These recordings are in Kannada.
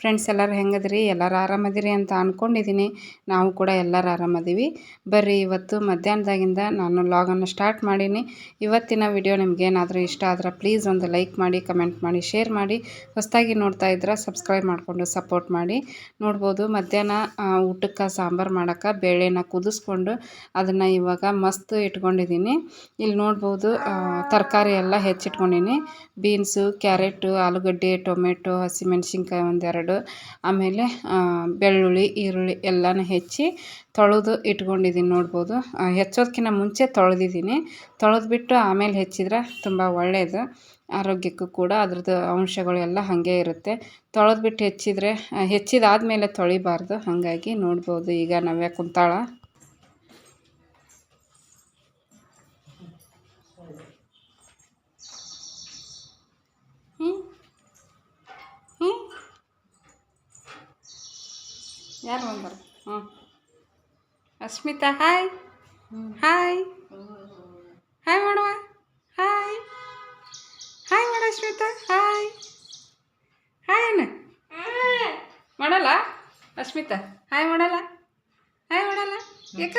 friends ಎಲ್ಲರೂ ಹೆಂಗದ್ರಿ? ಎಲ್ಲರೂ ಆರಾಮದಿರಿ ಅಂತ ಅಂದ್ಕೊಂಡಿದ್ದೀನಿ ನಾವು ಕೂಡ ಎಲ್ಲರೂ ಆರಾಮದೀವಿ. ಬರ್ರಿ, ಇವತ್ತು ಮಧ್ಯಾಹ್ನದಾಗಿಂದ ನಾನು ಲಾಗನ್ನು ಸ್ಟಾರ್ಟ್ ಮಾಡೀನಿ. ಇವತ್ತಿನ ವಿಡಿಯೋ ನಿಮ್ಗೆ ಏನಾದರೂ ಇಷ್ಟ ಆದ್ರೆ ಪ್ಲೀಸ್ ಒಂದು ಲೈಕ್ ಮಾಡಿ ಕಮೆಂಟ್ ಮಾಡಿ ಶೇರ್ ಮಾಡಿ. ಹೊಸದಾಗಿ ನೋಡ್ತಾ ಇದ್ರೆ ಸಬ್ಸ್ಕ್ರೈಬ್ ಮಾಡಿಕೊಂಡು ಸಪೋರ್ಟ್ ಮಾಡಿ. ನೋಡ್ಬೋದು ಮಧ್ಯಾಹ್ನ ಊಟಕ್ಕೆ ಸಾಂಬಾರು ಮಾಡೋಕ್ಕೆ ಬೇಳೆನ ಕುದಿಸ್ಕೊಂಡು ಅದನ್ನು ಇವಾಗ ಮಸ್ತ್ ಇಟ್ಕೊಂಡಿದ್ದೀನಿ ಇಲ್ಲಿ ನೋಡ್ಬೋದು ತರಕಾರಿ ಎಲ್ಲ ಹೆಚ್ಚಿಟ್ಕೊಂಡಿನಿ. ಬೀನ್ಸು ಕ್ಯಾರೆಟು ಆಲೂಗಡ್ಡೆ ಟೊಮೆಟೊ ಹಸಿಮೆಣ್ಸಿನ್ಕಾಯಿ ಒಂದೆರಡು ಆಮೇಲೆ ಆ, ಬೆಳ್ಳುಳ್ಳಿ ಈರುಳ್ಳಿ ಎಲ್ಲನೂ ಹೆಚ್ಚಿ ತೊಳೆದು ಇಟ್ಕೊಂಡಿದ್ದೀನಿ ನೋಡ್ಬೋದು. ಹೆಚ್ಚೋದಕ್ಕಿಂತ ಮುಂಚೆ ತೊಳೆದಿದ್ದೀನಿ. ತೊಳೆದ್ಬಿಟ್ಟು ಆಮೇಲೆ ಹೆಚ್ಚಿದ್ರೆ ತುಂಬ ಒಳ್ಳೆಯದು ಆರೋಗ್ಯಕ್ಕೂ ಕೂಡ ಅದ್ರದ್ದು ಅಂಶಗಳು ಎಲ್ಲ ಹಾಗೆ ಇರುತ್ತೆ. ತೊಳೆದ್ಬಿಟ್ಟು ಹೆಚ್ಚಿದರೆ ಹೆಚ್ಚಿದಾದ್ಮೇಲೆ ತೊಳಿಬಾರ್ದು. ಹಾಗಾಗಿ ನೋಡ್ಬೋದು ಈಗ ನವ್ಯ ಕುಂತಾಳ ಹ್ಞೂ ಹ್ಞೂ ಯಾರು ಬಂದರು? ಹ್ಞೂ. ಅಸ್ಮಿತಾ ಹಾಯ್. ಹಾಯ್. ಹಾಯ್ ಮಾಡುವ. ಹಾಯ್. ಹಾಯ್ ಮಾಡ ಅಸ್ಮಿತಾ ಹಾಯ್. ಹಾಯ್ ಅಣ್ಣ. ಮಾಡಲ್ಲ? ಅಸ್ಮಿತಾ ಹಾಯ್ ಮಾಡಲ್ಲ? ಹಾಯ್ ಮಾಡಲ್ಲ? ಯಾಕ?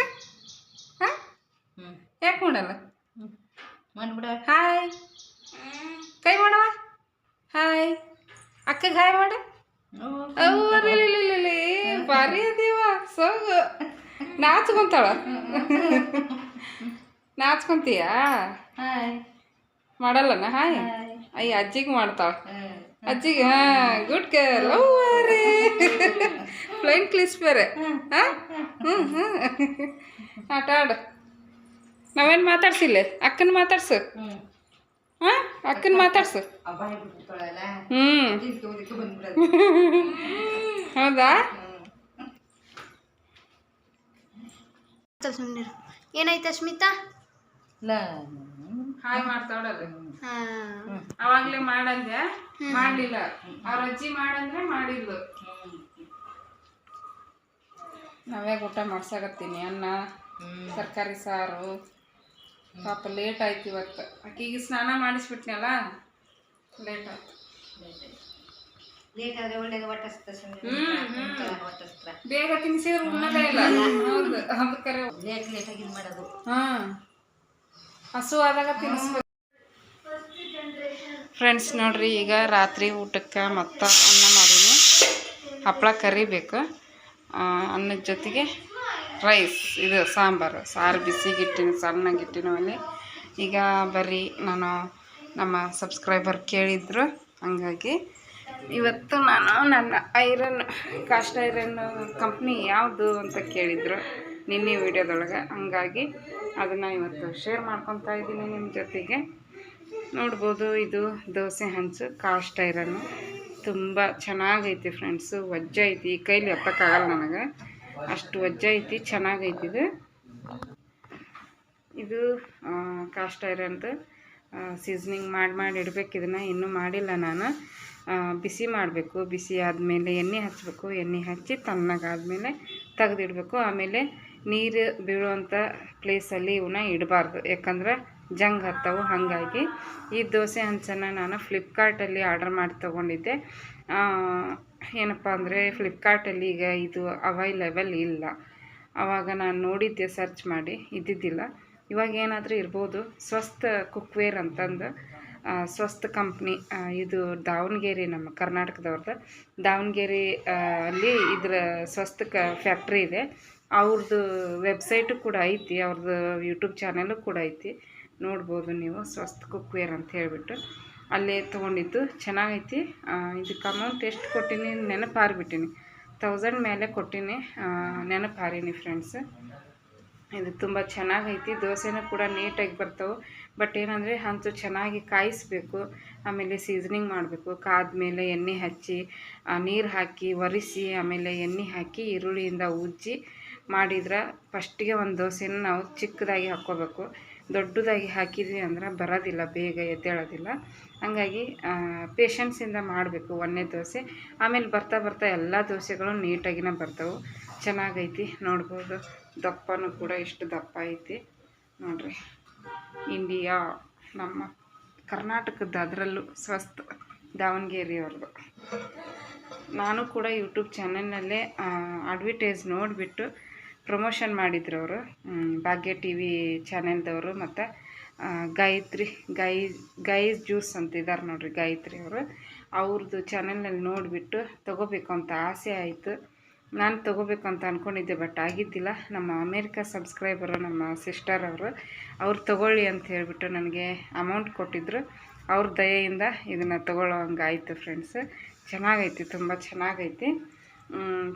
ಹಾಂ? ಯಾಕೆ ಮಾಡಲ್ಲ? ಮಾಡ್ಬಿಡ. ಹಾಯ್. ಕೈ ಮಾಡುವ? ಹಾಯ್. ಅಕ್ಕಗೆ ಹಾಯ್ ಮಾಡು. ಅವ್ವರಿಲಿಲಿಲಿಲಿ, ಭಾರಿ ಅದೀವ ಸೋಗ. ನಾಚ್ಕೊಂತಾಳ. ನಾಚ್ಕೊಂತೀಯ? ಮಾಡಲ್ಲನ? ಹಾಯ್. ಅಯ್ಯ ಅಜ್ಜಿಗೆ ಮಾಡ್ತಾಳ. ಅಜ್ಜಿಗೆ ಹಾ ಗುಡ್ ಗರ್ಲ್ ರೀ ಫ್ಲೈನ್ ಕ್ಲಿಸ್ ಬೇರೆ. ಹಾ? ಹ್ಞೂ ಹ್ಞೂ ಆಟ ಆಡು. ನಾವೇನು ಮಾತಾಡ್ಸಿಲ್ಲ? ಅಕ್ಕನ ಮಾತಾಡ್ಸು. ಹಾ? ಅಕ್ಕನ ಮಾತಾಡ್ಸು. ಹ್ಞೂ ಹೌದಾ? ಸುಮ್ಮನಿರು ಏನಾಯ್ತಾ ಸ್ಮಿತಾ ಇಲ್ಲ ಹಾಯ್ ಮಾಡ್ತಾವಳಲ್ಲ. ಹಾಂ. ಅವಾಗ್ಲೇ ಮಾಡಂದೆ ಮಾಡ್ಲಿಲ್ಲ ಅವ್ರ ಅಜ್ಜಿ ಮಾಡಂದ್ರೆ ಮಾಡಿದ್ಲು. ನಾವೇ ಊಟ ಮಾಡ್ಸಾಕತ್ತೀನಿ. ಅನ್ನ ತರಕಾರಿ ಸಾರು. ಪಾಪ ಲೇಟ್ ಆಯ್ತು ಇವತ್ತು. ಅಕ್ಕಿಗೆ ಸ್ನಾನ ಮಾಡಿಸ್ಬಿಟ್ನಲ್ಲ? ಲೇಟ್ ಆಯ್ತು. ಲೇಟ್ ಆದ್ರೆ ಒಳ್ಳೆದು ಒಟ್ಟಿಸ್ತ ಒಟ್ಟಿಸ್ತ ಬೇಗ ತಿನ್ಸಿದ್ರೆ ಉಣ್ಣದೇ ಇಲ್ಲ. ಹೌದು ಅದಕ್ಕೆ ಲೇಟ್ ಲೇಟಾಗಿ ಇದು ಮಾಡೋದು. ಹಾ. ಹಸು ಆದಾಗ ತಿನ್ನಿಸ್ಬೇಕು. ಫ್ರೆಂಡ್ಸ್ ನೋಡ್ರಿ ಈಗ ರಾತ್ರಿ ಊಟಕ್ಕೆ ಮತ್ತ ಅನ್ನ ಮಾಡೀನಿ. ಹಪ್ಪಳ ಕರಿಬೇಕು ಅನ್ನದ ಜೊತೆಗೆ ರೈಸ್ ಇದು ಸಾಂಬಾರು. ಸಾರು ಬಿಸಿಗಿಟ್ಟಿನ ಸಣ್ಣಗಿಟ್ಟಿನ ಮೇಲೆ ಈಗ ಬರ್ರಿ ನಾನು ನಮ್ಮ ಸಬ್ಸ್ಕ್ರೈಬರ್ ಕೇಳಿದ್ರು ಹಂಗಾಗಿ ಇವತ್ತು ನಾನು ನನ್ನ ಐರನ್, ಕಾಸ್ಟ್ ಐರನ್ ಕಂಪ್ನಿ ಯಾವುದು ಅಂತ ಕೇಳಿದರು ನಿನ್ನೆ ವಿಡಿಯೋದೊಳಗೆ. ಹಂಗಾಗಿ ಅದನ್ನು ಇವತ್ತು ಶೇರ್ ಮಾಡ್ಕೊತಾ ಇದ್ದೀನಿ ನಿಮ್ಮ ಜೊತೆಗೆ. ನೋಡ್ಬೋದು ಇದು ದೋಸೆ ಹಂಚು, ಕಾಸ್ಟ್ ಐರನ್ನು ತುಂಬ ಚೆನ್ನಾಗೈತಿ ಫ್ರೆಂಡ್ಸು ವಜ್ಜ ಐತಿ ಕೈಲಿ ಎತ್ತಕ್ಕಾಗಲ್ಲ ನನಗೆ. ಅಷ್ಟು ವಜ್ಜ ಐತಿ ಚೆನ್ನಾಗೈತಿ ಇದು. ಇದು ಕಾಸ್ಟ್ ಐರನ್ದು ಸೀಸ್ನಿಂಗ್ ಮಾಡಿ ಮಾಡಿ ಇಡ್ಬೇಕು. ಇದನ್ನು ಇನ್ನೂ ಮಾಡಿಲ್ಲ ನಾನು. ಬಿಸಿ ಮಾಡಬೇಕು. ಬಿಸಿ ಆದಮೇಲೆ ಎಣ್ಣೆ ಹಚ್ಚಬೇಕು ಎಣ್ಣೆ ಹಚ್ಚಿ ತಣ್ಣಗಾದಮೇಲೆ ತೆಗೆದಿಡಬೇಕು. ಆಮೇಲೆ ನೀರು ಬೀಳುವಂಥ ಪ್ಲೇಸಲ್ಲಿ ಇವನ್ನ ಇಡಬಾರ್ದು. ಯಾಕಂದ್ರೆ ಜಂಗ್ ಹತ್ತವು. ಹಾಗಾಗಿ ಈ ದೋಸೆ ಹಂಚನ್ನು ನಾನು ಫ್ಲಿಪ್ಕಾರ್ಟಲ್ಲಿ ಆರ್ಡರ್ ಮಾಡಿ ತೊಗೊಂಡಿದ್ದೆ. ಏನಪ್ಪ ಅಂದರೆ ಫ್ಲಿಪ್ಕಾರ್ಟಲ್ಲಿ ಈಗ ಇದು ಅವೈಲೇಬಲ್ ಇಲ್ಲ. ಆವಾಗ ನಾನು ನೋಡಿದ್ದೆ, ಸರ್ಚ್ ಮಾಡಿ. ಇದ್ದಿದ್ದಿಲ್ಲ. ಇವಾಗ ಏನಾದರೂ ಇರ್ಬೋದು. ಸ್ವಸ್ಥ ಕುಕ್ವೇರ್ ಅಂತಂದು ಸ್ವಸ್ಥ ಕಂಪ್ನಿ ಇದು ದಾವಣಗೆರೆ ನಮ್ಮ ಕರ್ನಾಟಕದವ್ರದ್ದು ದಾವಣಗೆರೆ ಅಲ್ಲಿ ಇದರ ಸ್ವಸ್ಥ ಕ, ಫ್ಯಾಕ್ಟ್ರಿ ಇದೆ. ಅವ್ರದ್ದು ವೆಬ್ಸೈಟು ಕೂಡ ಐತಿ ಅವ್ರದ್ದು ಯೂಟ್ಯೂಬ್ ಚಾನಲ್ಲು ಕೂಡ ಐತಿ. ನೋಡ್ಬೋದು ನೀವು, ಸ್ವಸ್ಥ ಕುಕ್ವೇರ್ ಅಂತ ಹೇಳಿಬಿಟ್ಟು. ಅಲ್ಲೇ ತೊಗೊಂಡಿದ್ದು ಚೆನ್ನಾಗೈತಿ. ಇದಕ್ಕೆ ಅಮೌಂಟ್ ಎಷ್ಟು ಕೊಟ್ಟೀನಿ ನೆನಪು ಹಾರಿಬಿಟ್ಟಿನಿ ತೌಸಂಡ್ ಮೇಲೆ ಕೊಟ್ಟೀನಿ ನೆನಪು ಹಾರೀನಿ ಫ್ರೆಂಡ್ಸ್. ಇದು ತುಂಬ ಚೆನ್ನಾಗೈತಿ. ದೋಸೆನೂ ಕೂಡ ನೀಟಾಗಿ ಬರ್ತವೆ. ಬಟ್ ಏನಂದರೆ ಹಂಚು ಚೆನ್ನಾಗಿ ಕಾಯಿಸ್ಬೇಕು, ಆಮೇಲೆ ಸೀಸನಿಂಗ್ ಮಾಡಬೇಕು. ಕಾದ್ಮೇಲೆ ಎಣ್ಣೆ ಹಚ್ಚಿ ನೀರು ಹಾಕಿ, ಒರೆಸಿ, ಆಮೇಲೆ ಎಣ್ಣೆ ಹಾಕಿ, ಈರುಳ್ಳಿಯಿಂದ ಉಜ್ಜಿ ಮಾಡಿದ್ರೆ ಫಸ್ಟಿಗೆ ಒಂದು ದೋಸೆನ ನಾವು ಚಿಕ್ಕದಾಗಿ ಹಾಕ್ಕೋಬೇಕು. ದೊಡ್ಡದಾಗಿ ಹಾಕಿದ್ವಿ ಅಂದ್ರೆ ಬರೋದಿಲ್ಲ, ಬೇಗ ಎದ್ದೇಳೋದಿಲ್ಲ. ಹಾಗಾಗಿ ಪೇಷನ್ಸಿಂದ ಮಾಡಬೇಕು ಒಂದನೇ ದೋಸೆ. ಆಮೇಲೆ ಬರ್ತಾ ಬರ್ತಾ ಎಲ್ಲ ದೋಸೆಗಳು ನೀಟಾಗಿನೇ ಬರ್ತವೆ. ಚೆನ್ನಾಗೈತಿ, ನೋಡ್ಬೋದು. ದಪ್ಪನೂ ಕೂಡ ಇಷ್ಟು ದಪ್ಪ ಐತಿ. ನೋಡ್ರಿ. ಇಂಡಿಯಾ, ನಮ್ಮ ಕರ್ನಾಟಕದ ಅದರಲ್ಲೂ ಸ್ವಸ್ಥ ದಾವಣಗೆರೆಯವ್ರದ್ದು ನಾನು ಕೂಡ ಯೂಟ್ಯೂಬ್ ಚಾನಲ್ನಲ್ಲೇ ಅಡ್ವರ್ಟೈಸ್ ನೋಡಿಬಿಟ್ಟು ಪ್ರಮೋಷನ್ ಮಾಡಿದ್ರು ಅವರು ಭಾಗ್ಯ ಟಿ ವಿ ಚಾನೆಲ್ದವರು ಮತ್ತು ಗಾಯತ್ರಿ, ಗೈ ಗೈಜ್ ಜ್ಯೂಸ್ ಅಂತ ಇದ್ದಾರೆ ನೋಡ್ರಿ ಗಾಯತ್ರಿ ಅವರು. ಅವ್ರದ್ದು ಚಾನೆಲ್ನಲ್ಲಿ ನೋಡಿಬಿಟ್ಟು ತೊಗೋಬೇಕು ಅಂತ ಆಸೆ ಆಯಿತು. ನಾನು ತೊಗೋಬೇಕು ಅಂತ ಅಂದ್ಕೊಂಡಿದ್ದೆ ಬಟ್ ಆಗಿದ್ದಿಲ್ಲ. ನಮ್ಮ ಅಮೇರಿಕಾ ಸಬ್ಸ್ಕ್ರೈಬರು ನಮ್ಮ ಸಿಸ್ಟರ್ ಅವರು, ಅವ್ರು ತೊಗೊಳ್ಳಿ ಅಂತ ಹೇಳಿಬಿಟ್ಟು ನನಗೆ ಅಮೌಂಟ್ ಕೊಟ್ಟಿದ್ದರು ಅವ್ರ ದಯೆಯಿಂದ ಇದನ್ನು ತೊಗೊಳ್ಳೋ ಹಂಗಾಯಿತು ಫ್ರೆಂಡ್ಸ್ ಚೆನ್ನಾಗೈತಿ, ತುಂಬ ಚೆನ್ನಾಗೈತಿ.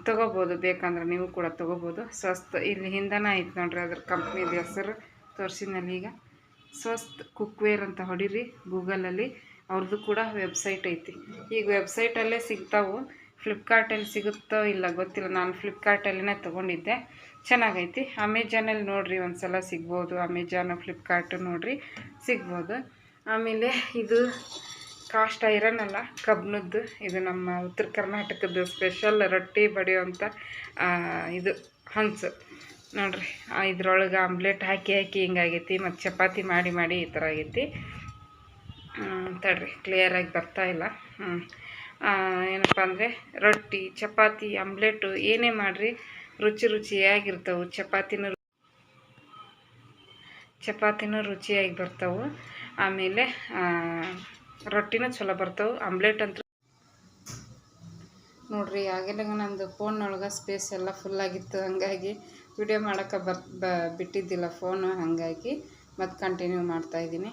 ತೊಗೋಬೋದು, ಬೇಕಂದ್ರೆ ನೀವು ಕೂಡ ತೊಗೋಬೋದು. ಸ್ವಸ್ಥ, ಇಲ್ಲಿ ಹಿಂದನ ಐತೆ ನೋಡ್ರಿ ಅದ್ರ ಕಂಪ್ನಿದ ಹೆಸರು, ತೋರಿಸಿದ್ನಲ್ಲಿ ಈಗ. ಸ್ವಸ್ಥ ಕುಕ್ವೇರ್ ಅಂತ ಹೊಡೀರಿ ಗೂಗಲಲ್ಲಿ ಅವ್ರದ್ದು ಕೂಡ ವೆಬ್ಸೈಟ್ ಐತಿ. ಈಗ ವೆಬ್ಸೈಟಲ್ಲೇ ಸಿಗ್ತಾವು. ಫ್ಲಿಪ್ಕಾರ್ಟಲ್ಲಿ ಸಿಗುತ್ತೋ ಇಲ್ಲ ಗೊತ್ತಿಲ್ಲ. ನಾನು ಫ್ಲಿಪ್ಕಾರ್ಟಲ್ಲಿನೇ ತೊಗೊಂಡಿದ್ದೆ. ಚೆನ್ನಾಗೈತಿ. ಅಮೆಜಾನಲ್ಲಿ ನೋಡಿರಿ ಒಂದು ಸಲ ಸಿಗ್ಬೋದು. ಅಮೆಜಾನ್ ಫ್ಲಿಪ್ಕಾರ್ಟು ನೋಡಿರಿ ಸಿಗ್ಬೋದು. ಆಮೇಲೆ ಇದು ಕಾಸ್ಟ್ ಐರನ್ ಅಲ್ಲ ಇದು ನಮ್ಮ ಉತ್ತರ ಕರ್ನಾಟಕದ ಸ್ಪೆಷಲ್ ರೊಟ್ಟಿ ಬಡಿಯೋಂಥ ಆ, ಇದು ಹಂಚು. ನೋಡಿರಿ ಇದ್ರೊಳಗೆ ಆಮ್ಲೆಟ್ ಹಾಕಿ ಹಾಕಿ ಹಿಂಗಾಗೈತಿ. ಮತ್ತು ಚಪಾತಿ ಮಾಡಿ ಮಾಡಿ ಈ ಥರ ಆಗೈತಿ. ತಡ್ರಿ ಕ್ಲಿಯರಾಗಿ ಬರ್ತಾ ಇಲ್ಲ. ಹ್ಞೂ ಏನಪ್ಪ ಅಂದರೆ ರೊಟ್ಟಿ, ಚಪಾತಿ, ಆಮ್ಲೆಟು ಏನೇ ಮಾಡಿರಿ, ರುಚಿ ರುಚಿಯಾಗಿರ್ತವೆ. ಚಪಾತಿನೂ ಚಪಾತಿನೂ ರುಚಿಯಾಗಿ ಬರ್ತವೆ. ಆಮೇಲೆ ರೊಟ್ಟಿನೂ ಚಲೋ ಬರ್ತವೆ. ಆಮ್ಲೆಟ್ ಅಂತ ನೋಡ್ರಿ ಆಗೆಲ್ಲ ನಂದು ಫೋನ್ನೊಳಗೆ ಸ್ಪೇಸ್ ಎಲ್ಲ ಫುಲ್ ಆಗಿತ್ತು. ಹಾಗಾಗಿ ವಿಡಿಯೋ ಮಾಡೋಕ್ಕೆ ಬರ್ ಬಿಟ್ಟಿದ್ದಿಲ್ಲ ಫೋನು ಹಾಗಾಗಿ. ಮತ್ತು ಕಂಟಿನ್ಯೂ ಮಾಡ್ತಾಯಿದ್ದೀನಿ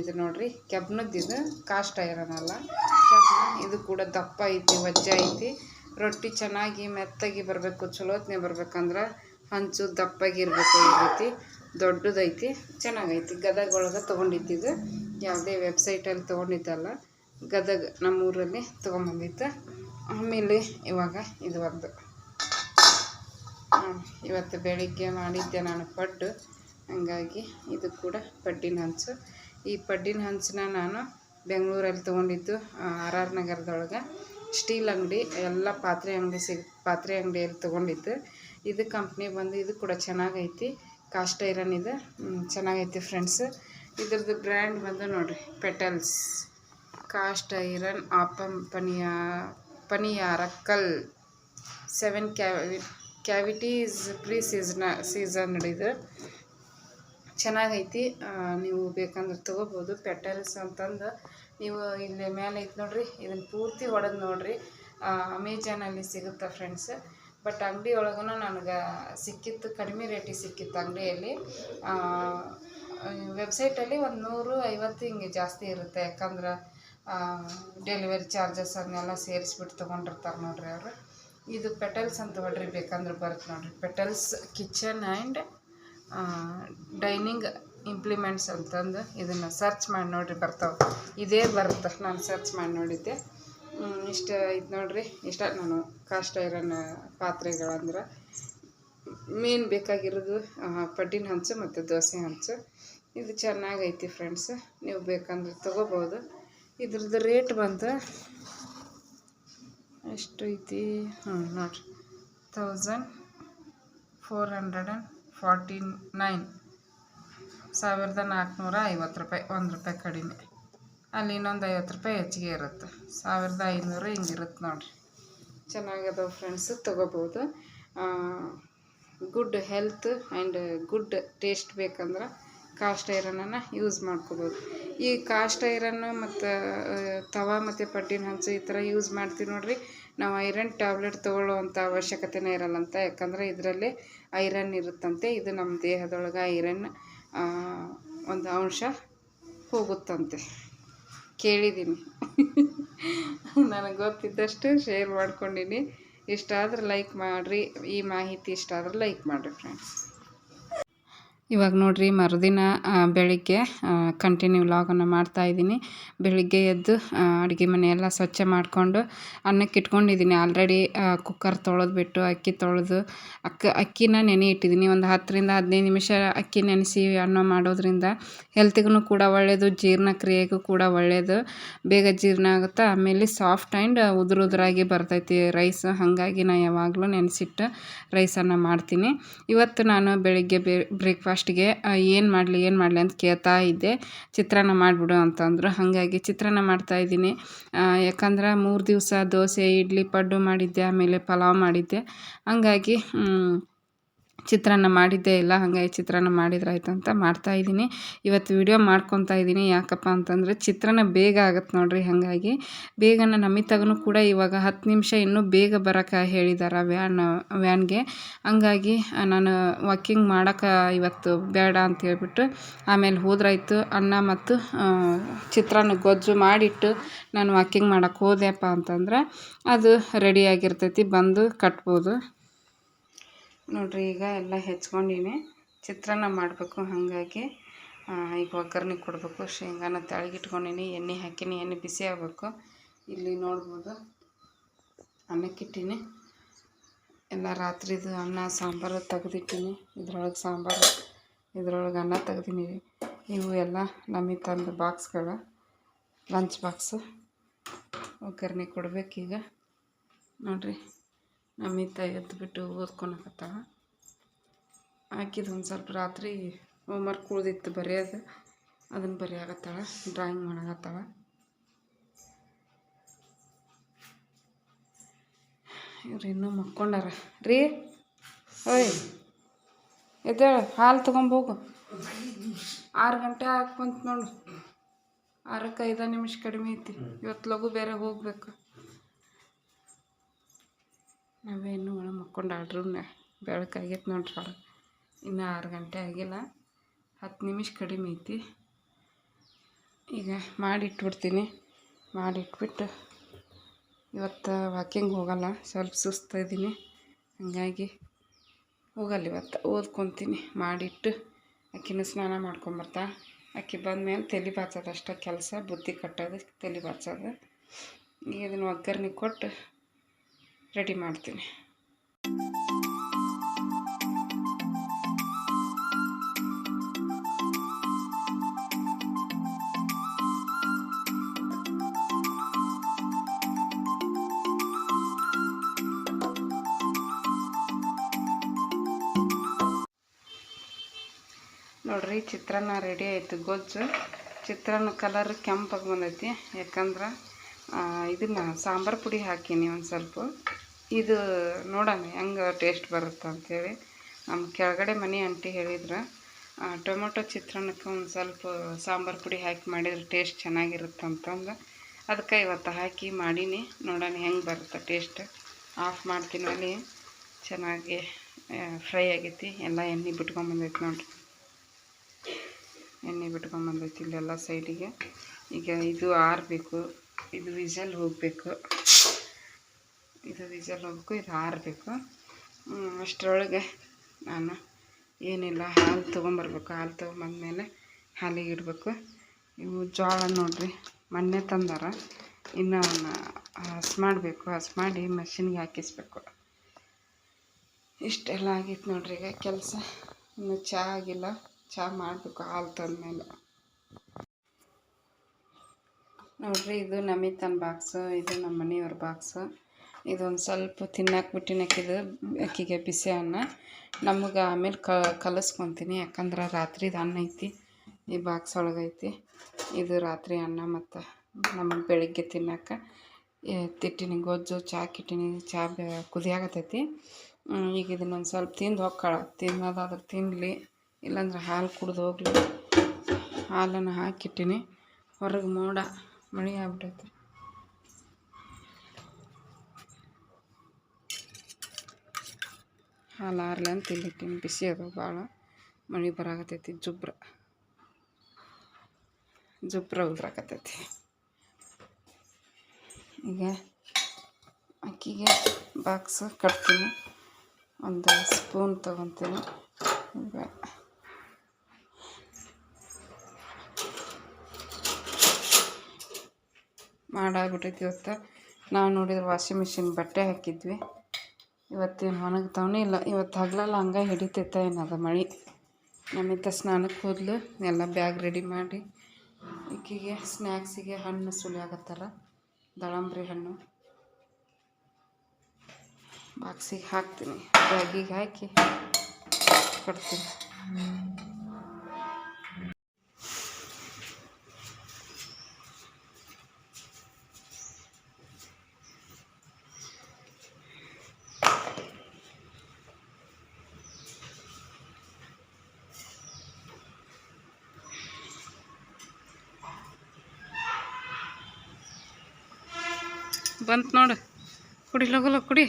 ಇದು ನೋಡಿರಿ ಇದು ಕಾಸ್ಟ್ ಐರನ್ ಅಲ್ಲ. ಕೆಬ್ನ, ಇದು ಕೂಡ ದಪ್ಪ ಐತಿ, ವಜ್ಜ ಐತಿ. ರೊಟ್ಟಿ ಚೆನ್ನಾಗಿ ಮೆತ್ತಗೆ ಬರಬೇಕು, ಚಲೋತ್ನೆ ಬರ್ಬೇಕಂದ್ರೆ ಹಂಚು ದಪ್ಪಾಗಿರ್ಬೇಕು ಈ ರೀತಿ. ದೊಡ್ಡದೈತಿ, ಚೆನ್ನಾಗೈತಿ. ಗದಗ ಒಳಗೆ ತೊಗೊಂಡಿದ್ದಿದ್ದು ಯಾವುದೇ ವೆಬ್ಸೈಟಲ್ಲಿ ತೊಗೊಂಡಿದ್ದಲ್ಲ. ಗದಗ ನಮ್ಮೂರಲ್ಲಿ ತೊಗೊಂಬಂದಿತ್ತು. ಆಮೇಲೆ ಇವಾಗ ಇದು ಒಂದು ಇವತ್ತು ಬೆಳಿಗ್ಗೆ ಮಾಡಿದ್ದೆ ನಾನು ಪಡ್ಡು. ಹಂಗಾಗಿ ಇದು ಕೂಡ ಪಡ್ಡಿನ ಹಂಚು. ಈ ಪಡ್ಡಿನ ಹಂಚನ್ನ ನಾನು ಬೆಂಗಳೂರಲ್ಲಿ ತೊಗೊಂಡಿದ್ದು ಆರ್ ಆರ್ ನಗರದೊಳಗೆ. ಸ್ಟೀಲ್ ಅಂಗಡಿ, ಎಲ್ಲ ಪಾತ್ರೆ ಅಂಗಡಿ ಸಿಗ್, ಪಾತ್ರೆ ಅಂಗಡಿಯಲ್ಲಿ ತೊಗೊಂಡಿದ್ದು. ಇದು ಕಂಪ್ನಿ ಬಂದು ಇದು ಕೂಡ ಚೆನ್ನಾಗೈತಿ. ಕಾಸ್ಟ್ ಐರನ್ ಇದು ಚೆನ್ನಾಗೈತಿ ಫ್ರೆಂಡ್ಸ್. ಇದ್ರದ್ದು ಬ್ರ್ಯಾಂಡ್ ಬಂದು ನೋಡಿರಿ, ಪೆಟಲ್ಸ್. ಕಾಸ್ಟ್ ಐರನ್, ಆಪಂ, ಪನಿಯಾ ಪನಿಯಾರಕ್ಕಲ್ ಸೆವೆನ್ ಕ್ಯಾವಿ, ಕ್ಯಾವಿಟೀಸ್ ಪ್ರೀ ಸೀಸನ ಸೀಸನ್ ಇದು. ಚೆನ್ನಾಗೈತಿ. ನೀವು ಬೇಕಂದ್ರೆ ತೊಗೋಬೋದು. ಪೆಟಲ್ಸ್ ಅಂತಂದು ನೀವು ಇಲ್ಲಿ ಮೇಲೆ ಐತೆ ನೋಡಿರಿ. ಇದನ್ನು ಪೂರ್ತಿ ಹೊಡೆದು ನೋಡಿರಿ. ಅಮೆಜಾನಲ್ಲಿ ಸಿಗುತ್ತೆ ಫ್ರೆಂಡ್ಸ್? ಬಟ್ ಅಂಗಡಿ ಒಳಗೂ ನನಗೆ ಸಿಕ್ಕಿತ್ತು. ಕಡಿಮೆ ರೇಟಿಗೆ ಸಿಕ್ಕಿತ್ತು ಅಂಗಡಿಯಲ್ಲಿ. ವೆಬ್ಸೈಟಲ್ಲಿ ಒಂದು ನೂರು ಐವತ್ತು ಹಿಂಗೆ ಜಾಸ್ತಿ ಇರುತ್ತೆ. ಯಾಕಂದ್ರೆ ಡೆಲಿವರಿ ಚಾರ್ಜಸ್ ಅದನ್ನೆಲ್ಲ ಸೇರಿಸ್ಬಿಟ್ಟು ತೊಗೊಂಡಿರ್ತಾರೆ ನೋಡ್ರಿ ಅವರು. ಇದು ಪೆಟಲ್ಸ್ ಅಂತ ಹೊಡ್ರಿ. ಬೇಕಂದ್ರೆ ಬರುತ್ತೆ ನೋಡ್ರಿ. Petals kitchen and dining implements ಅಂತಂದು ಇದನ್ನು ಸರ್ಚ್ ಮಾಡಿ ನೋಡ್ರಿ ಬರ್ತಾವೆ. ಇದೇ ಬರುತ್ತೆ ನಾನು ಸರ್ಚ್ ಮಾಡಿ ನೋಡಿದ್ದೆ. ಇಷ್ಟು ಇದು ನೋಡ್ರಿ. ಇಷ್ಟ ನಾನು ಕಾಸ್ಟ್ ಐರನ್ ಪಾತ್ರೆಗಳಂದ್ರೆ ಮೇನ್ ಬೇಕಾಗಿರೋದು ಪಡ್ಡಿನ ಹಂಚು ಮತ್ತು ದೋಸೆ ಹಂಚು. ಇದು ಚೆನ್ನಾಗೈತಿ ಫ್ರೆಂಡ್ಸ್ ನೀವು ಬೇಕಂದ್ರೆ ತೊಗೋಬೋದು. ಇದ್ರದ್ದು ರೇಟ್ ಬಂದು ಎಷ್ಟು ಐತಿ ಹ್ಞೂ ನೋಡಿರಿ. Thousand four hundred and forty nine ಸಾವಿರದ ನಾಲ್ಕುನೂರ ಐವತ್ತು ರೂಪಾಯಿ ಒಂದು ರೂಪಾಯಿ ಕಡಿಮೆ. ಅಲ್ಲಿ ಇನ್ನೊಂದು ಐವತ್ತು ರೂಪಾಯಿ ಹೆಚ್ಚಿಗೆ ಇರುತ್ತೆ. ಸಾವಿರದ ಐನೂರು ಹಿಂಗಿರುತ್ತೆ ನೋಡಿರಿ. ಚೆನ್ನಾಗದ ಫ್ರೆಂಡ್ಸ್ ತೊಗೋಬೋದು. Good health and good taste ಬೇಕಂದ್ರೆ ಕಾಸ್ಟ್ ಐರನನ್ನು ಯೂಸ್ ಮಾಡ್ಕೋಬೋದು. ಈ ಕಾಸ್ಟ್ ಐರನ್ನು ಮತ್ತು ತವಾ ಮತ್ತು ಪಟ್ಟಿನ ಹಂಚು ಈ ಥರ ಯೂಸ್ ಮಾಡ್ತೀವಿ ನೋಡ್ರಿ. ನಾವು ಐರನ್ ಟ್ಯಾಬ್ಲೆಟ್ ತೊಗೊಳ್ಳುವಂಥ ಅವಶ್ಯಕತೆನೇ ಇರಲ್ಲಂತ. ಯಾಕಂದರೆ ಇದರಲ್ಲಿ ಐರನ್ ಇರುತ್ತಂತೆ. ಇದು ನಮ್ಮ ದೇಹದೊಳಗೆ ಐರನ್ ಒಂದು ಅಂಶ ಹೋಗುತ್ತಂತೆ. ಕೇಳಿದ್ದೀನಿ. ನನಗೆ ಗೊತ್ತಿದ್ದಷ್ಟು ಶೇರ್ ಮಾಡ್ಕೊಂಡಿನಿ. ಇಷ್ಟ ಆದ್ರೆ ಲೈಕ್ ಮಾಡಿರಿ. ಈ ಮಾಹಿತಿ ಇಷ್ಟ ಆದರೆ ಲೈಕ್ ಮಾಡಿರಿ ಫ್ರೆಂಡ್ಸ್ ಇವಾಗ ನೋಡ್ರಿ ಮರುದಿನ ಬೆಳಿಗ್ಗೆ ಕಂಟಿನ್ಯೂ ವ್ಲಾಗನ್ನು ಮಾಡ್ತಾಯಿದ್ದೀನಿ ಬೆಳಿಗ್ಗೆ ಎದ್ದು ಅಡುಗೆ ಮನೆಯೆಲ್ಲ ಸ್ವಚ್ಛ ಮಾಡಿಕೊಂಡು ಅನ್ನಕ್ಕೆ ಇಟ್ಕೊಂಡಿದ್ದೀನಿ. ಆಲ್ರೆಡಿ ಕುಕ್ಕರ್ ತೊಳೆದ್ಬಿಟ್ಟು, ಅಕ್ಕಿ ತೊಳೆದು, ಅಕ್ಕ, ಅಕ್ಕಿನ ನೆನೆ ಇಟ್ಟಿದ್ದೀನಿ. ಒಂದು ಹತ್ತರಿಂದ ಹದಿನೈದು ನಿಮಿಷ ಅಕ್ಕಿ ನೆನೆಸಿ ಅನ್ನ ಮಾಡೋದ್ರಿಂದ ಹೆಲ್ತಿಗೂ ಕೂಡ ಒಳ್ಳೆಯದು ಜೀರ್ಣಕ್ರಿಯೆಗೂ ಕೂಡ ಒಳ್ಳೆಯದು ಬೇಗ ಜೀರ್ಣ ಆಗುತ್ತೆ? ಆಮೇಲೆ ಸಾಫ್ಟ್ ಆ್ಯಂಡ್ ಉದುರು ಉದುರಾಗಿ ಬರ್ತೈತಿ ರೈಸ್ ಹಾಗಾಗಿ ನಾನು ಯಾವಾಗಲೂ ನೆನೆಸಿಟ್ಟು ರೈಸನ್ನು ಮಾಡ್ತೀನಿ. ಇವತ್ತು ನಾನು ಬೆಳಿಗ್ಗೆ ಬ್ರೇಕ್ಫಾಸ್ಟ್ ಲಾಸ್ಟಿಗೆ ಏನು ಮಾಡಲಿ ಏನು ಮಾಡಲಿ ಅಂತ ಕೇಳ್ತಾ ಇದ್ದೆ. ಚಿತ್ರಾನ್ನ ಮಾಡಿಬಿಡು ಅಂತಂದರು. ಹಾಗಾಗಿ ಚಿತ್ರಾನ್ನ ಮಾಡ್ತಾಯಿದ್ದೀನಿ ಯಾಕಂದ್ರೆ ಮೂರು ದಿವಸ ದೋಸೆ, ಇಡ್ಲಿ, ಪಡ್ಡು ಮಾಡಿದ್ದೆ, ಆಮೇಲೆ ಪಲಾವ್ ಮಾಡಿದ್ದೆ. ಹಂಗಾಗಿ ಚಿತ್ರಾನ್ನ ಮಾಡಿದ್ದೇ ಇಲ್ಲ, ಹಾಗಾಗಿ ಚಿತ್ರಾನ್ನ ಮಾಡಿದ್ರಾಯ್ತು ಅಂತ ಮಾಡ್ತಾಯಿದ್ದೀನಿ ಇವತ್ತು ವಿಡಿಯೋ ಮಾಡ್ಕೊತಾ ಇದ್ದೀನಿ. ಯಾಕಪ್ಪ ಅಂತಂದರೆ ಚಿತ್ರಾನ್ನ ಬೇಗ ಆಗುತ್ತೆ ನೋಡ್ರಿ, ಹಾಗಾಗಿ ಬೇಗನ ನಮಿತಾಗೂ ಕೂಡ ಇವಾಗ ಹತ್ತು ನಿಮಿಷ ಇನ್ನೂ ಬೇಗ ಬರೋಕೆ ಹೇಳಿದ್ದಾರೆ ವ್ಯಾನ್, ವ್ಯಾನ್ಗೆ. ಹಂಗಾಗಿ ನಾನು ವಾಕಿಂಗ್ ಮಾಡೋಕೆ ಇವತ್ತು ಬೇಡ ಅಂತ ಹೇಳ್ಬಿಟ್ಟು ಆಮೇಲೆ ಹೋದ್ರಾಯ್ತು. ಅನ್ನ ಮತ್ತು ಚಿತ್ರಾನ್ನ ಗೊಜ್ಜು ಮಾಡಿಟ್ಟು ನಾನು ವಾಕಿಂಗ್ ಮಾಡೋಕೆ ಹೋದೆಪ್ಪ ಅಂತಂದ್ರೆ ಅದು ರೆಡಿಯಾಗಿರ್ತೈತಿ ಬಂದು ಕಟ್ಬೋದು. ನೋಡ್ರಿ, ಈಗ ಎಲ್ಲ ಹೆಚ್ಕೊಂಡಿನಿ. ಚಿತ್ರಾನ್ನ ಮಾಡಬೇಕು, ಹಾಗಾಗಿ ಈಗ ಒಗ್ಗರಣೆ ಕೊಡಬೇಕು, ಶೇಂಗಾನ ತೆಳಗಿಟ್ಕೊಂಡಿನಿ ಎಣ್ಣೆ ಹಾಕಿನಿ, ಎಣ್ಣೆ ಬಿಸಿ ಆಗಬೇಕು. ಇಲ್ಲಿ ನೋಡ್ಬೋದು, ಅನ್ನಕ್ಕಿಟ್ಟಿನಿ. ಎಲ್ಲ ರಾತ್ರಿದು ಅನ್ನ, ಸಾಂಬಾರು ತೆಗೆದಿಟ್ಟಿನಿ. ಇದ್ರೊಳಗೆ ಸಾಂಬಾರು, ಇದ್ರೊಳಗೆ ಅನ್ನ ತೆಗ್ದೀನಿ. ಇವು ಎಲ್ಲ ನಮಗೆ ತಂದು ಬಾಕ್ಸ್ಗಳು, ಲಂಚ್ ಬಾಕ್ಸು. ಒಗ್ಗರಣೆ ಕೊಡಬೇಕೀಗ. ನೋಡ್ರಿ. ನಮಿತ ಎದ್ದುಬಿಟ್ಟು ಓದ್ಕೊಳಕತ್ತಾವ ಹಾಕಿದ ಒಂದು ಸ್ವಲ್ಪ ರಾತ್ರಿ ಹೋಮ್ವರ್ಕ್ ಉಳ್ದಿತ್ತು ಬರೆಯೋದು ಅದನ್ನು ಬರೆಯಾಗತ್ತಾಳ ಡ್ರಾಯಿಂಗ್ ಮಾಡಕತ್ತಾವ ಇವ್ರು ಇನ್ನೂ ಮಕ್ಕೊಂಡಾರ. ರೀ, ಓಯ್, ಎದ್ದೇಳ, ಹಾಲು ತೊಗೊಂಬೋಗು ಆರು ಗಂಟೆ ಹಾಕ್ಬಂತ ನೋಡು. ಆರಕ್ಕೆ ಐದು ನಿಮಿಷ ಕಡಿಮೆ ಐತಿ. ಇವತ್ತು ಲಘು ಬೇರೆ ಹೋಗ್ಬೇಕು. ನಾವೇ ಇನ್ನೂ ಒಳ ಮಕ್ಕೊಂಡಾಳ್ರು ಬೆಳಕಾಗೈತೆ ನೋಡ್ರಿ ಇನ್ನೂ ಆರು ಗಂಟೆ ಆಗಿಲ್ಲ. ಹತ್ತು ನಿಮಿಷ ಕಡಿಮೆ ಐತಿ. ಈಗ ಮಾಡಿಟ್ಬಿಡ್ತೀನಿ. ಮಾಡಿಟ್ಬಿಟ್ಟು ಇವತ್ತು ವಾಕಿಂಗ್ ಹೋಗಲ್ಲ. ಸ್ವಲ್ಪ ಸುಸ್ತು ಇದ್ದೀನಿ. ಹಾಗಾಗಿ ಹೋಗಲ್ಲ ಇವತ್ತು. ಓದ್ಕೊತೀನಿ. ಮಾಡಿಟ್ಟು ಆಕಿನೂ ಸ್ನಾನ ಮಾಡ್ಕೊಂಬರ್ತಾ ಅಕ್ಕಿ ಬಂದಮೇಲೆ ತಲೆ ಬಾಚೋದು ಅಷ್ಟೇ ಕೆಲಸ. ಬುದ್ಧಿ ಕಟ್ಟೋದು ತಲೆ ಬಾಚೋದು ಈಗ ಇದನ್ನು ಒಗ್ಗರಣೆ ಕೊಟ್ಟು ರೆಡಿ ಮಾಡ್ತೀನಿ. ನೋಡ್ರಿ, ಚಿತ್ರಾನ್ನ ರೆಡಿ ಆಯಿತು ಗೊಜ್ಜು. ಚಿತ್ರಾನ್ನ ಕಲರ್ ಕೆಂಪಾಗಿ ಬಂದೈತಿ. ಯಾಕಂದ್ರೆ ಇದನ್ನ ಸಾಂಬಾರು ಪುಡಿ ಹಾಕೀನಿ ಒಂದು ಸ್ವಲ್ಪ. ಇದು ನೋಡೋಣ ಹೆಂಗೆ ಟೇಸ್ಟ್ ಬರುತ್ತೆ ಅಂಥೇಳಿ ನಮ್ಮ ಕೆಳಗಡೆ ಮನೆ ಆಂಟಿ ಹೇಳಿದ್ರು ಟೊಮೊಟೊ ಚಿತ್ರಾನ್ನಕ್ಕೆ ಒಂದು ಸ್ವಲ್ಪ ಸಾಂಬಾರು ಪುಡಿ ಹಾಕಿ ಮಾಡಿದ್ರೆ ಟೇಸ್ಟ್ ಚೆನ್ನಾಗಿರುತ್ತೆ ಅಂತಂದು. ಅದಕ್ಕೆ ಇವತ್ತು ಹಾಕಿ ಮಾಡೀನಿ. ನೋಡೋಣ ಹೆಂಗೆ ಬರುತ್ತೆ ಟೇಸ್ಟ್ ಆಫ್ ಮಾಡ್ತೀನಿ ಅಲ್ಲಿ. ಚೆನ್ನಾಗಿ ಫ್ರೈ ಆಗೈತಿ. ಎಲ್ಲ ಎಣ್ಣೆ ಬಿಟ್ಕೊಂಬಂದೈತಿ ನೋಡಿರಿ. ಎಣ್ಣೆ ಬಿಟ್ಕೊಂಬಂದೈತಿ ಇಲ್ಲೆಲ್ಲ ಸೈಡಿಗೆ ಈಗ ಇದು ಆರಬೇಕು. ಇದು ವಿಸಲ್ ಹೋಗಬೇಕು. ಇದು ವಿಸಲ್ ಹೋಗ್ಬೇಕು, ಇದು ಹಾರಬೇಕು. ಅಷ್ಟರೊಳಗೆ ನಾನು ಏನಿಲ್ಲ, ಹಾಲು ತೊಗೊಂಬರ್ಬೇಕು. ಹಾಲು ತೊಗೊಂಬಂದ್ಮೇಲೆ ಹಾಲಿಗೆ ಇಡಬೇಕು. ಇವು ಜೋಳ ನೋಡ್ರಿ, ಮೊನ್ನೆ ತಂದಾರ. ಇನ್ನು ಅವನ್ನ ಹಸ್ ಮಾಡಬೇಕು, ಹಸು ಮಾಡಿ ಮಷಿನ್ಗೆ ಹಾಕಿಸ್ಬೇಕು. ಇಷ್ಟೆಲ್ಲ ಆಗಿತ್ತು ನೋಡ್ರಿ ಈಗ ಕೆಲಸ. ಇನ್ನು ಚಹಾ ಆಗಿಲ್ಲ ಚಹಾ ಮಾಡಬೇಕು ಹಾಲು ತಂದಮೇಲೆ. ನೋಡ್ರಿ, ಇದು ನಮಿತನ ಬಾಕ್ಸು ಇದು ನಮ್ಮ ಮನೆಯವ್ರ ಬಾಕ್ಸು ಇದೊಂದು ಸ್ವಲ್ಪ ತಿನ್ನಕ್ಕೆ ಬಿಟ್ಟಿನ ಹಾಕಿದ್ದು ಅಕ್ಕಿಗೆ ಬಿಸಿ ಅನ್ನ. ನಮಗೆ ಆಮೇಲೆ ಕಲಿಸ್ಕೊತೀನಿ, ಯಾಕಂದ್ರೆ ರಾತ್ರಿದು ಅನ್ನ ಐತಿ, ಈ ಬಾಕ್ಸ್ ಒಳಗೈತಿ ಇದು ರಾತ್ರಿ ಅನ್ನ ಮತ್ತು ನಮಗೆ ಬೆಳಿಗ್ಗೆ ತಿನ್ನಕ್ಕೆ ತಿಟ್ಟಿನಿ, ಗೊಜ್ಜು ಚಹಾ ಕಿಟ್ಟಿನಿ ಚಹಾ ಕುದಿಯಾಗತೈತಿ. ಈಗ ಇದನ್ನೊಂದು ಸ್ವಲ್ಪ ತಿಂದು ಹೋಗ್ಕಳ. ತಿನ್ನೋದಾದ್ರೆ ತಿನ್ನಲಿ ಇಲ್ಲಾಂದ್ರೆ ಹಾಲು ಕುಡ್ದು ಹೋಗ್ಲಿ. ಹಾಲನ್ನು ಹಾಕಿಟ್ಟಿನಿ. ಹೊರಗೆ ಮೋಡ, ಮಳೆ ಆಗ್ಬಿಟ್ಟೈತಿ ಹಾಲು ಆರ್ಲಿ ಅಂತ ಇಲ್ಲಿಟ್ಟಿನಿ ಬಿಸಿ ಅದು ಭಾಳ. ಮಳೆ ಬರಾಕತ್ತೈತಿ. ಜುಬ್ರ. ಜುಬ್ರ ಉದ್ರಾಕತ್ತೈತಿ. ಈಗ ಅಕ್ಕಿಗೆ ಬಾಕ್ಸ್ ಕಟ್ತೀನಿ. ಒಂದು ಸ್ಪೂನ್ ತೊಗೊತೀನಿ. ಈಗ ಮಾಡಾಗ್ಬಿಟ್ಟೈತಿ ಇವತ್ತು. ನಾವು ನೋಡಿದ್ರೆ ವಾಷಿಂಗ್ ಮಿಷಿನ್ ಬಟ್ಟೆ ಹಾಕಿದ್ವಿ. ಇವತ್ತೇನು ಒಣಗ್ತಾವನೇ ಇಲ್ಲ. ಇವತ್ತು ಹಗಲೆಲ್ಲ ಹಂಗೆ ಹಿಡಿತೈತೆ ಏನದ ಮಳೆ. ನಮ್ಮಿಂದ ಸ್ನಾನಕ್ಕೆ ಕೂದಲು ಎಲ್ಲ ಬ್ಯಾಗ್ ರೆಡಿ ಮಾಡಿ. ಈಕಿಗೆ ಸ್ನ್ಯಾಕ್ಸಿಗೆ ಹಣ್ಣು ಸುಲಿಯಾಕತ್ತಾರ ದಾಳಂಬ್ರಿ ಹಣ್ಣು. ಬಾಕ್ಸಿಗೆ ಹಾಕ್ತೀನಿ. ಬ್ಯಾಗಿಗೆ ಹಾಕಿ ಕೊಡ್ತೀನಿ ಬಂತು ನೋಡು. ಕುಡಿ ಲಗಲ ಕುಡಿ.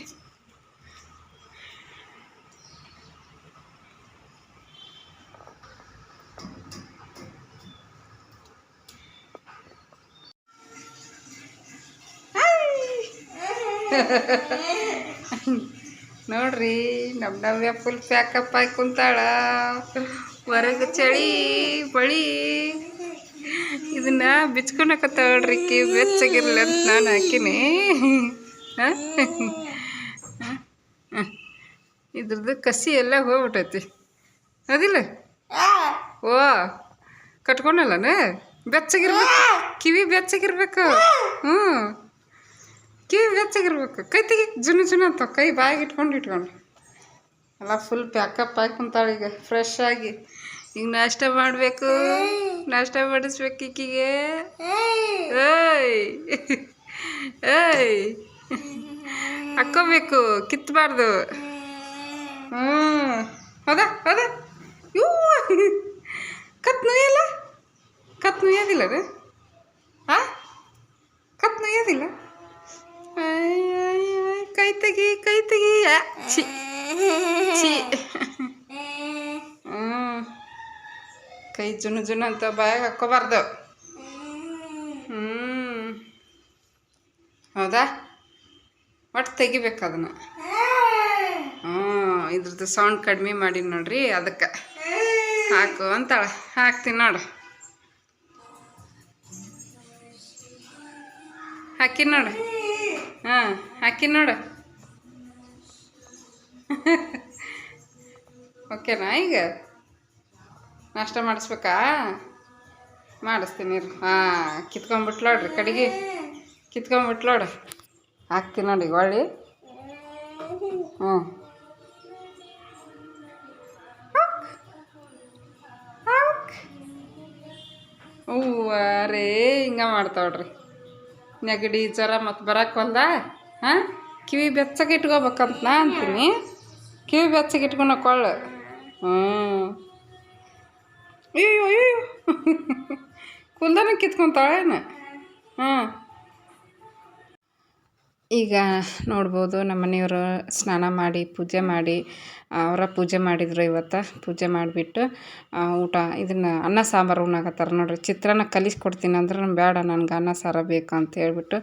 ನೋಡ್ರಿ ನಮ್ಮ ನವ್ಯ ಫುಲ್ ಪ್ಯಾಕಪ್ ಆಗಿ ಕುಂತಾಳ. ಹೊರಗೆ ಚಳಿ, ಬಳಿ. ಇದನ್ನ ಬಿಚ್ಕೊಳಕತ್ತಾಳ್ರಿ ಕಿ, ಬೆಚ್ಚಗಿರ್ಲಿ ಅಂತ ನಾನು ಹಾಕಿನಿ. ಇದ್ರದ್ದು ಕಸಿ ಎಲ್ಲ ಹೋಗ್ಬಿಟ್ಟೈತಿ. ಅದಿಲ್ಲ? ಓ, ಕಟ್ಕೊಂಡಲ್ಲನ? ಬೆಚ್ಚಗಿರ್ಬೇಕು. ಕಿವಿ ಬೆಚ್ಚಗಿರ್ಬೇಕು. ಹ್ಞೂ. ಕಿವಿ ಬೆಚ್ಚಗಿರ್ಬೇಕು. ಕೈ ತೆಗಿ. ಜುನು ಜುನು ಅಂತ ಕೈ ಬಾಯಿಗೆ ಇಟ್ಕೊಂಡು ಇಟ್ಕೊಂಡು. ಎಲ್ಲ ಫುಲ್ ಪ್ಯಾಕಪ್ ಆಗಿ ಕುಂತಾಳೀಗ ಫ್ರೆಶ್ ಆಗಿ. ಈಗ ನಾಷ್ಟ ಮಾಡಬೇಕು? ನಾಷ್ಟ ಮಾಡಿಸ್ಬೇಕು ಈಕಿಗೆ? ಏಯ್! ಏಯ್! ಹಾಕ್ಕೋಬೇಕು ಕಿತ್ತಬಾರ್ದು ಹ್ಞೂ ಹೌದಾ ಹೌದಾ. ಯೂ! ಕತ್ ನುಯ್ಯಲ್ಲ ಕತ್ ನುಯ್ಯೋದಿಲ್ಲ ರೀ ಹಾಂ ಕತ್ ನುಯ್ಯೋದಿಲ್ಲ ಕೈ ತೆಗಿ ಕೈ ತೆಗಿ ಛಿ ಛಿ ಹ್ಞೂ ಕೈ ಜುನು ಜುನು ಅಂತ ಬಾಯಾಗ ಹಾಕ್ಕೋಬಾರ್ದು. ಹ್ಞೂ ಹೌದಾ? ಒಟ್ಟು ತೆಗಿಬೇಕು ಅದನ್ನು. ಹ್ಞೂ ಇದ್ರದ್ದು ಸೌಂಡ್ ಕಡಿಮೆ ಮಾಡಿ ನೋಡ್ರಿ ಅದಕ್ಕೆ. ಹಾಕು ಅಂತಾಳೆ. ಹಾಕ್ತೀನಿ ನೋಡು. ಹಾಕಿ ನೋಡು. ಹಾಂ ಹಾಕಿ ನೋಡು. ಓಕೆನಾ ಈಗ? ನಾಷ್ಟ ಮಾಡಿಸ್ಬೇಕಾ? ಮಾಡಿಸ್ತೀನಿ ಹಾಂ ಕಿತ್ಕೊಂಡ್ಬಿಟ್ಲೋಡ್ರಿ ಕಡೆಗೆ. ನೋಡ್ರಿ ಹಾಕ್ತೀನಿ ನೋಡಿ ಹೊಳ್ಳಿ ಹ್ಞೂ ಹೂವ ರೇ, ಹಿಂಗೆ ಮಾಡ್ತಾವ್ರಿ ನೆಗಡಿ, ಜ್ವರ ಮತ್ತು ಬರಕ್ಕೆ ಹೊಲ್ದ? ಹಾಂ? ಕಿವಿ ಬೆಚ್ಚಗೆ ಇಟ್ಕೋಬೇಕಂತ ನಾ ಅಂತೀನಿ. ಕಿವಿ ಬೆಚ್ಚಗೆ ಇಟ್ಕೊಂಡು ಕೊಳ್ಳು. ಹ್ಞೂ ಅಯ್ಯೋ ಅಯ್ಯೋ ಕುಲ್ದನ ಕಿತ್ಕೊಂತಾಳೇನು? ಹ್ಞೂ ಈಗ ನೋಡ್ಬೋದು ನಮ್ಮ ಮನೆಯವರು ಸ್ನಾನ ಮಾಡಿ, ಪೂಜೆ ಮಾಡಿ ಅವರ ಪೂಜೆ ಮಾಡಿದರು ಇವತ್ತು. ಪೂಜೆ ಮಾಡಿಬಿಟ್ಟು ಊಟ, ಇದನ್ನು ಅನ್ನ ಸಾಂಬಾರು ಉಣ್ಣಾಕತ್ತಾರ ನೋಡಿರಿ. ಚಿತ್ರಾನ್ನ ಕಲಿಸ್ಕೊಡ್ತೀನಿ ಅಂದ್ರೆ ಬೇಡ ನನಗೆ ಅನ್ನ ಸಾರು ಬೇಕು ಅಂತ ಹೇಳ್ಬಿಟ್ಟು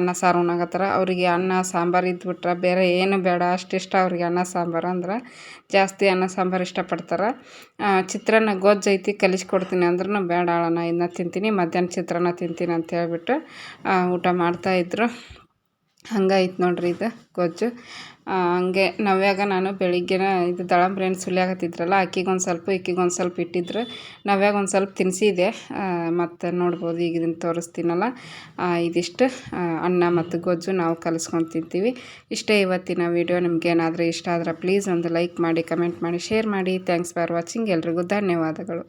ಅನ್ನ ಸಾರು ಉಣ್ಣಾಕತ್ತಾರ. ಅವರಿಗೆ ಅನ್ನ ಸಾಂಬಾರು ಇದ್ಬಿಟ್ರೆ ಬೇರೆ ಏನು ಬೇಡ, ಅಷ್ಟಿಷ್ಟ ಅವ್ರಿಗೆ ಅನ್ನ ಸಾಂಬಾರು ಅಂದ್ರೆ ಜಾಸ್ತಿ ಅನ್ನ ಸಾಂಬಾರು ಇಷ್ಟಪಡ್ತಾರೆ. ಚಿತ್ರಾನ್ನ ಗೊಜ್ಜು ಐತಿ ಕಲಿಸ್ಕೊಡ್ತೀನಿ ಅಂದ್ರೂ ಬೇಡ ಅಣ್ಣ ಇದನ್ನ ತಿಂತೀನಿ, ಮಧ್ಯಾಹ್ನ ಚಿತ್ರಾನ್ನ ತಿಂತೀನಿ ಅಂತ ಹೇಳ್ಬಿಟ್ಟು ಊಟ ಮಾಡ್ತಾಯಿದ್ರು ಹಂಗಾಯ್ತು ನೋಡ್ರಿ ಇದು ಗೊಜ್ಜು. ಹಂಗೆ ನವ್ಯಾಗ ನಾನು ಬೆಳಿಗ್ಗೆನ ಇದು ದಳಂಬ್ರಿ ಹಣ್ಣು ಸುಲಿಯಾಕತ್ತಿದ್ರಲ್ಲ ಆಕಿಗೆ ಒಂದು ಸ್ವಲ್ಪ ಇಕ್ಕಿಗೆ ಒಂದು ಸ್ವಲ್ಪ ಇಟ್ಟಿದ್ರು. ನವ್ಯಾಗ ಒಂದು ಸ್ವಲ್ಪ ತಿನ್ನಿಸಿದೆ ಮತ್ತು ನೋಡ್ಬೋದು ಈಗ ಇದನ್ನು ತೋರಿಸ್ತೀನಲ್ಲ ಇದಿಷ್ಟು. ಅನ್ನ ಮತ್ತು ಗೊಜ್ಜು ನಾವು ಕಲಿಸ್ಕೊಂಡು ತಿಂತೀವಿ. ಇಷ್ಟೇ ಇವತ್ತಿನ ವಿಡಿಯೋ ನಿಮ್ಗೆ ಏನಾದರೂ ಇಷ್ಟ ಆದ್ರೆ ಪ್ಲೀಸ್ ಒಂದು ಲೈಕ್ ಮಾಡಿ, ಕಮೆಂಟ್ ಮಾಡಿ, ಶೇರ್ ಮಾಡಿ. Thanks for watching. ಎಲ್ರಿಗೂ ಧನ್ಯವಾದಗಳು.